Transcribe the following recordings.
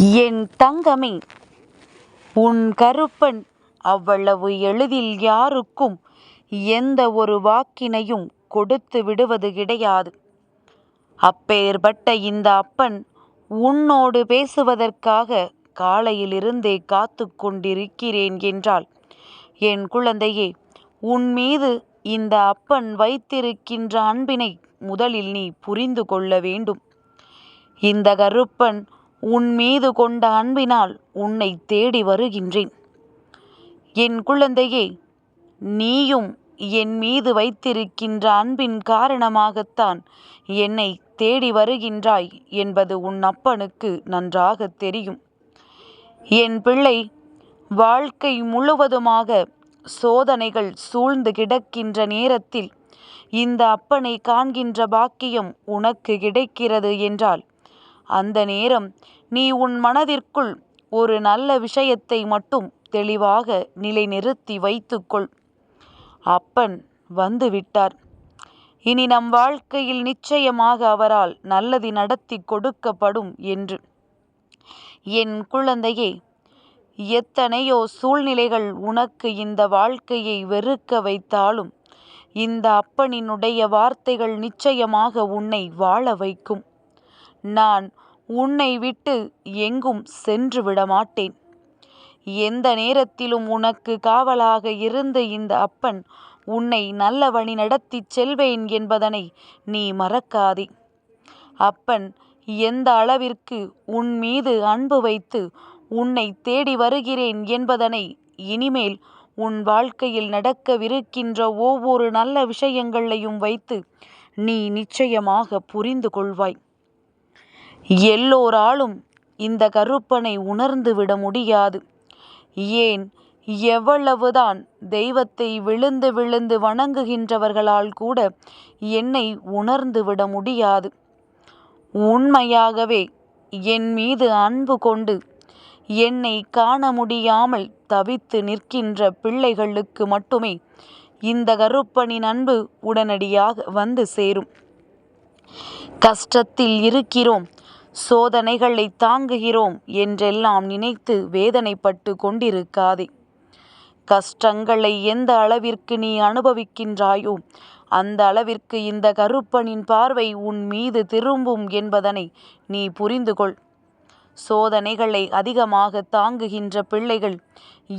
என் தங்கமே உன் கருப்பன் அவ்வளவு எளிதில் யாருக்கும் எந்த ஒரு வாக்கினையும் கொடுத்து விடுவது கிடையாது. அப்பேர்பட்ட இந்த அப்பன் உன்னோடு பேசுவதற்காக காலையிலிருந்தே காத்து கொண்டிருக்கிறேன் என்றால் என் குழந்தையே உன் மீது இந்த அப்பன் வைத்திருக்கின்ற அன்பினை முதலில் நீ புரிந்து கொள்ள வேண்டும். இந்த கருப்பன் உன் மீது கொண்ட அன்பினால் உன்னை தேடி வருகின்றேன். என் குழந்தையே நீயும் என் மீது வைத்திருக்கின்ற அன்பின் காரணமாகத்தான் என்னை தேடி வருகின்றாய் என்பது உன் அப்பனுக்கு நன்றாக தெரியும். என் பிள்ளை வாழ்க்கை முழுவதுமாக சோதனைகள் சூழ்ந்து கிடக்கின்ற நேரத்தில் இந்த அப்பனை காண்கின்ற பாக்கியம் உனக்கு கிடைக்கிறது என்றால் அந்த நேரம் நீ உன் மனதிற்குள் ஒரு நல்ல விஷயத்தை மட்டும் தெளிவாக நிலைநிறுத்தி வைத்துக்கொள். அப்பன் வந்துவிட்டார். இனி நம் வாழ்க்கையில் நிச்சயமாக அவரால் நல்லது நடத்தி கொடுக்கப்படும் என்று. என் குழந்தையே எத்தனையோ சூழ்நிலைகள் உனக்கு இந்த வாழ்க்கையை வெறுக்க வைத்தாலும் இந்த அப்பனினுடைய வார்த்தைகள் நிச்சயமாக உன்னை வாழ வைக்கும். நான் உன்னை விட்டு எங்கும் சென்று விடமாட்டேன். எந்த நேரத்திலும் உனக்கு காவலாக இருந்த இந்த அப்பன் உன்னை நல்ல வழி நடத்திச் செல்வேன் என்பதனை நீ மறக்காதே. அப்பன் எந்த அளவிற்கு உன் மீது அன்பு வைத்து உன்னை தேடி வருகிறேன் என்பதனை இனிமேல் உன் வாழ்க்கையில் நடக்கவிருக்கின்ற ஒவ்வொரு நல்ல விஷயங்களையும் வைத்து நீ நிச்சயமாக புரிந்து கொள்வாய். எல்லோராலும் இந்த கருப்பனை உணர்ந்து விட முடியாது. ஏன்? எவ்வளவுதான் தெய்வத்தை விழுந்து விழுந்து வணங்குகின்றவர்களால் கூட என்னை உணர்ந்து விட முடியாது. உண்மையாகவே என் மீது அன்பு கொண்டு என்னை காண முடியாமல் தவித்து நிற்கின்ற பிள்ளைகளுக்கு மட்டுமே இந்த கருப்பனின் அன்பு உடனடியாக வந்து சேரும். கஷ்டத்தில் இருக்கிறோம். சோதனைகளை தாங்குகிறோம் என்றெல்லாம் நினைத்து வேதனைப்பட்டு கொண்டிருக்காதே. கஷ்டங்களை எந்த அளவிற்கு நீ அனுபவிக்கின்றாயோ அந்த அளவிற்கு இந்த கருப்பனின் பார்வை உன் மீது திரும்பும் என்பதனை நீ புரிந்து கொள் சோதனைகளை அதிகமாக தாங்குகின்ற பிள்ளைகள்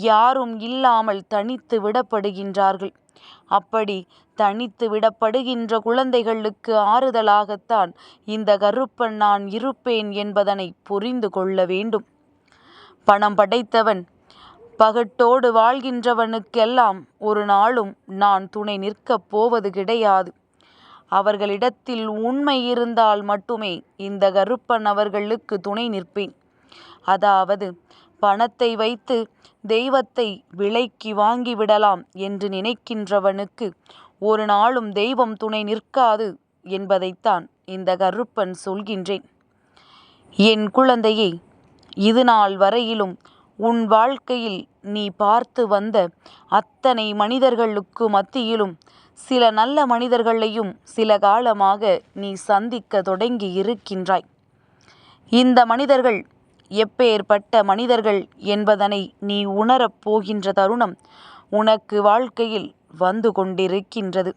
யாரும் இல்லாமல் தனித்து விடப்படுகின்றார்கள். அப்படி தனித்து விடப்படுகின்ற குழந்தைகளுக்கு ஆறுதலாகத்தான் இந்த கருப்பன் நான் இருப்பேன் என்பதனை புரிந்து கொள்ள வேண்டும். பணம் படைத்தவன் பகட்டோடு வாழ்கின்றவனுக்கெல்லாம் ஒரு நாளும் நான் துணை நிற்கப் போவது கிடையாது. அவர்களிடத்தில் உண்மை இருந்தால் மட்டுமே இந்த கருப்பன் அவர்களுக்கு துணை நிற்பேன். அதாவது பணத்தை வைத்து தெய்வத்தை விலைக்கு வாங்கிவிடலாம் என்று நினைக்கின்றவனுக்கு ஒரு நாளும் தெய்வம் துணை நிற்காது என்பதைத்தான் இந்த கருப்பன் சொல்கின்றேன். என் குழந்தையே இது நாள் வரையிலும் உன் வாழ்க்கையில் நீ பார்த்து வந்த அத்தனை மனிதர்களுக்கு மத்தியிலும் சில நல்ல மனிதர்களையும் சில காலமாக நீ சந்திக்க தொடங்கி இருக்கின்றாய். இந்த மனிதர்கள் எப்பேற்பட்ட மனிதர்கள் என்பதனை நீ உணரப் போகின்ற தருணம் உனக்கு வாழ்க்கையில் வந்து கொண்டிருக்கின்றது.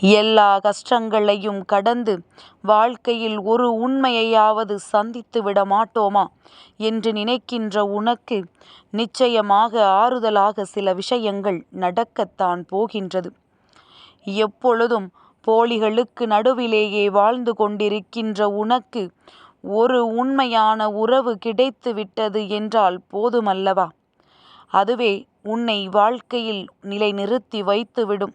எல்லா கஷ்டங்களையும் கடந்து வாழ்க்கையில் ஒரு உண்மையையாவது சந்தித்து விட மாட்டோமா என்று நினைக்கின்ற உனக்கு நிச்சயமாக ஆறுதலாக சில விஷயங்கள் நடக்கத்தான் போகின்றது. எப்பொழுதும் போலிகளுக்கு நடுவிலேயே வாழ்ந்து கொண்டிருக்கின்ற உனக்கு ஒரு உண்மையான உறவு கிடைத்து விட்டது என்றால் போதுமல்லவா? அதுவே உன்னை வாழ்க்கையில் நிலைநிறுத்தி வைத்துவிடும்.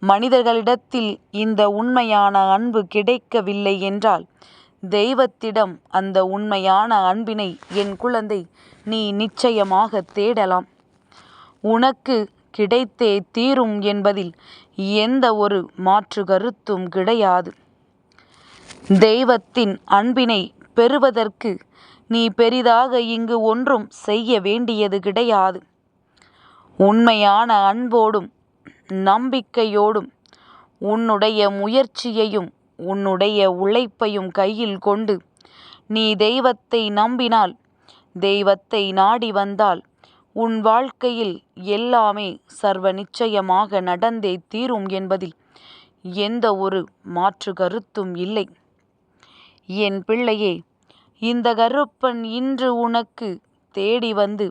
மனிதர்களிடத்தில் இந்த உண்மையான அன்பு கிடைக்கவில்லை என்றால் தெய்வத்திடம் அந்த உண்மையான அன்பினை என் குழந்தை நீ நிச்சயமாக தேடலாம். உனக்கு கிடைத்தே தீரும் என்பதில் எந்த ஒரு மாற்று கருத்தும் கிடையாது. தெய்வத்தின் அன்பினை பெறுவதற்கு நீ பெரிதாக இங்கு ஒன்றும் செய்ய வேண்டியது கிடையாது. உண்மையான அன்போடும் நம்பிக்கையோடும் உன்னுடைய முயற்சியையும் உன்னுடைய உழைப்பையும் கையில் கொண்டு நீ தெய்வத்தை நம்பினால் தெய்வத்தை நாடி வந்தால் உன் வாழ்க்கையில் எல்லாமே சர்வ நிச்சயமாக நடந்தே தீரும் என்பதில் எந்த ஒரு மாற்று கருத்தும் இல்லை. என் பிள்ளையே இந்த கருப்பன் இன்று உனக்கு தேடி வந்து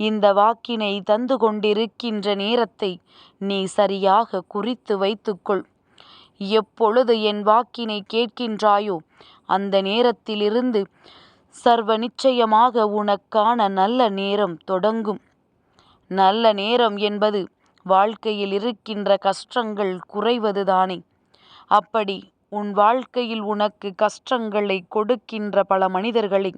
இந்த வாக்கினை தந்து கொண்டிருக்கின்ற நேரத்தை நீ சரியாக குறித்து வைத்துக்கொள். எப்பொழுது என் வாக்கினை கேட்கின்றாயோ அந்த நேரத்திலிருந்து சர்வ நிச்சயமாக உனக்கான நல்ல நேரம் தொடங்கும். நல்ல நேரம் என்பது வாழ்க்கையில் இருக்கின்ற கஷ்டங்கள் குறைவதுதானே. அப்படி உன் வாழ்க்கையில் உனக்கு கஷ்டங்களை கொடுக்கின்ற பல மனிதர்களை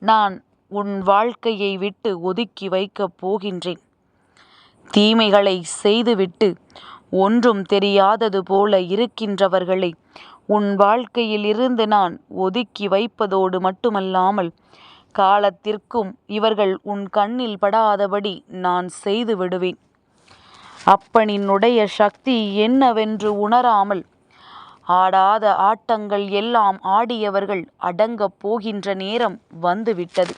நான் உன் வாழ்க்கையை விட்டு ஒதுக்கி வைக்கப் போகின்றேன். தீமைகளை செய்துவிட்டு ஒன்றும் தெரியாதது போல இருக்கின்றவர்களை உன் வாழ்க்கையில் இருந்து நான் ஒதுக்கி வைப்பதோடு மட்டுமல்லாமல் காலத்திற்கும் இவர்கள் உன் கண்ணில் படாதபடி நான் செய்து விடுவேன். அப்பனினுடைய சக்தி என்னவென்று உணராமல் ஆடாத ஆட்டங்கள் எல்லாம் ஆடியவர்கள் அடங்கப் போகின்ற நேரம் வந்துவிட்டது.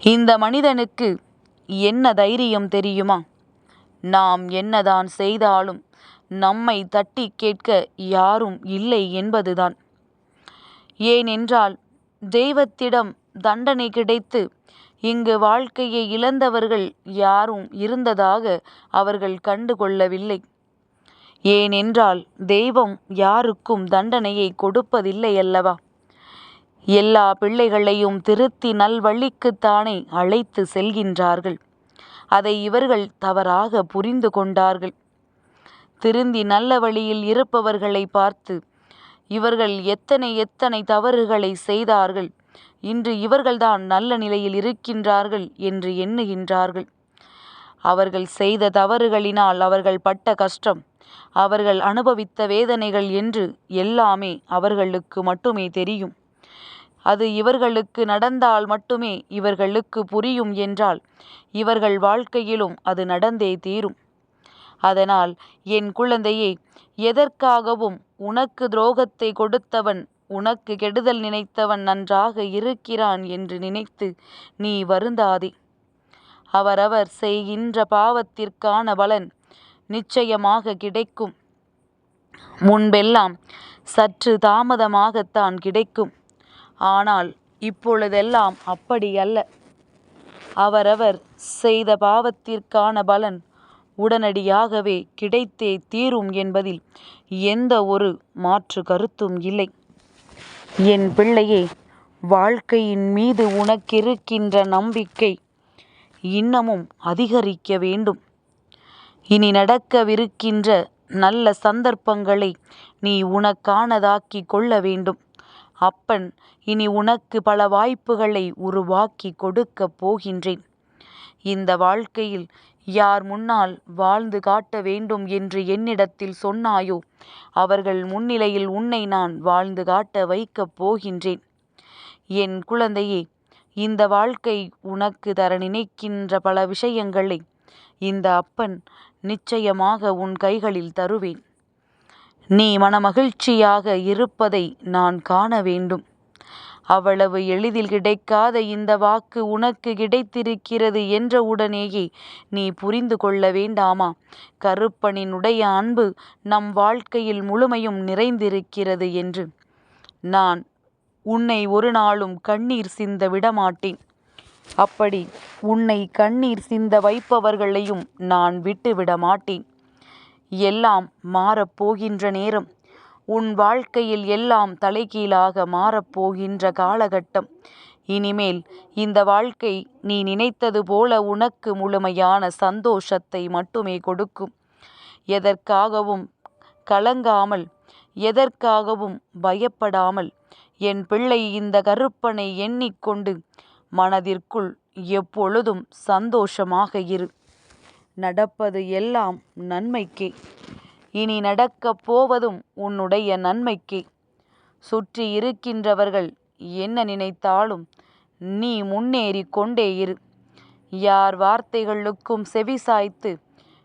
இந்த மனிதனுக்கு என்ன தைரியம் தெரியுமா? நாம் என்னதான் செய்தாலும் நம்மை தட்டி கேட்க யாரும் இல்லை என்பதுதான். ஏனென்றால் தெய்வத்திடம் தண்டனை கிடைத்து இங்கு வாழ்க்கையை இழந்தவர்கள் யாரும் இருந்ததாக அவர்கள் கண்டு கொள்ளவில்லை. ஏனென்றால் தெய்வம் யாருக்கும் தண்டனையை கொடுப்பதில்லை அல்லவா? எல்லா பிள்ளைகளையும் திருத்தி நல்வழிக்குத்தானே அழைத்து செல்கின்றார்கள். அதை இவர்கள் தவறாக புரிந்து கொண்டார்கள். திருந்தி நல்ல வழியில் இருப்பவர்களை பார்த்து இவர்கள் எத்தனை எத்தனை தவறுகளை செய்தார்கள். இன்று இவர்கள்தான் நல்ல நிலையில் இருக்கின்றார்கள் என்று எண்ணுகின்றார்கள். அவர்கள் செய்த தவறுகளினால் அவர்கள் பட்ட கஷ்டம் அவர்கள் அனுபவித்த வேதனைகள் என்று எல்லாமே அவர்களுக்கு மட்டுமே தெரியும். அது இவர்களுக்கு நடந்தால் மட்டுமே இவர்களுக்கு புரியும் என்றால் இவர்கள் வாழ்க்கையிலும் அது நடந்தே தீரும். அதனால் என் குழந்தையே எதற்காகவும் உனக்கு துரோகத்தை கொடுத்தவன் உனக்கு கெடுதல் நினைத்தவன் நன்றாக இருக்கிறான் என்று நினைத்து நீ வருந்தாதே. அவரவர் செய்கின்ற பாவத்திற்கான பலன் நிச்சயமாக கிடைக்கும். முன்பெல்லாம் சற்று தாமதமாகத்தான் கிடைக்கும். ஆனால் இப்பொழுதெல்லாம் அப்படி அல்ல. அவரவர் செய்த பாவத்திற்கான பலன் உடனடியாகவே கிடைத்தே தீரும் என்பதில் எந்த ஒரு மாற்று கருத்தும் இல்லை. என் பிள்ளையே வாழ்க்கையின் மீது உனக்கிருக்கின்ற நம்பிக்கை இன்னமும் அதிகரிக்க வேண்டும். இனி நடக்கவிருக்கின்ற நல்ல சந்தர்ப்பங்களை நீ உனக்கானதாக்கி கொள்ள வேண்டும். அப்பன் இனி உனக்கு பல வாய்ப்புகளை உருவாக்கி கொடுக்கப் போகின்றேன். இந்த வாழ்க்கையில் யார் முன்னால் வாழ்ந்து காட்ட வேண்டும் என்று என்னிடத்தில் சொன்னாயோ அவர்கள் முன்னிலையில் உன்னை நான் வாழ்ந்து காட்ட வைக்கப் போகின்றேன். என் குழந்தையே இந்த வாழ்க்கை உனக்கு தர நினைக்கின்ற பல விஷயங்களை இந்த அப்பன் நிச்சயமாக உன் கைகளில் தருவேன். நீ மனமகிழ்ச்சியாக இருப்பதை நான் காண வேண்டும். அவ்வளவு எளிதில் கிடைக்காத இந்த வாக்கு உனக்கு கிடைத்திருக்கிறது என்ற உடனேயே நீ புரிந்து கொள்ள வேண்டாமா? கருப்பனினுடைய அன்பு நம் வாழ்க்கையில் முழுமையும் நிறைந்திருக்கிறது என்று. நான் உன்னை ஒரு நாளும் கண்ணீர் சிந்த விடமாட்டேன். அப்படி உன்னை கண்ணீர் சிந்த வைப்பவர்களையும் நான் விட்டுவிட மாட்டேன் எல்லாம் மாறப்போகின்ற நேரம். உன் வாழ்க்கையில் எல்லாம் தலைகீழாக மாறப்போகின்ற காலகட்டம். இனிமேல் இந்த வாழ்க்கை நீ நினைத்தது போல உனக்கு முழுமையான சந்தோஷத்தை மட்டுமே கொடுக்கும். எதற்காகவும் கலங்காமல் எதற்காகவும் பயப்படாமல் என் பிள்ளை இந்த கருப்பனை எண்ணிக்கொண்டு மனதிற்குள் எப்பொழுதும் சந்தோஷமாக இரு. நடப்பது எல்லாம் நன்மைக்கே. இனி நடக்கப் போவதும் உன்னுடைய நன்மைக்கே. சுற்றி இருக்கின்றவர்கள் என்ன நினைத்தாலும் நீ முன்னேறி கொண்டே இரு. யார் வார்த்தைகளுக்கும் செவிசாய்த்து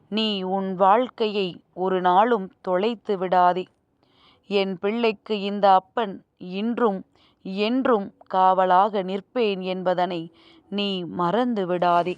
நீ உன் வாழ்க்கையை ஒரு நாளும் தொலைத்து விடாதே. என் பிள்ளைக்கு இந்த அப்பன் இன்றும் என்றும் காவலாக நிற்பேன் என்பதனை நீ மறந்து விடாதே.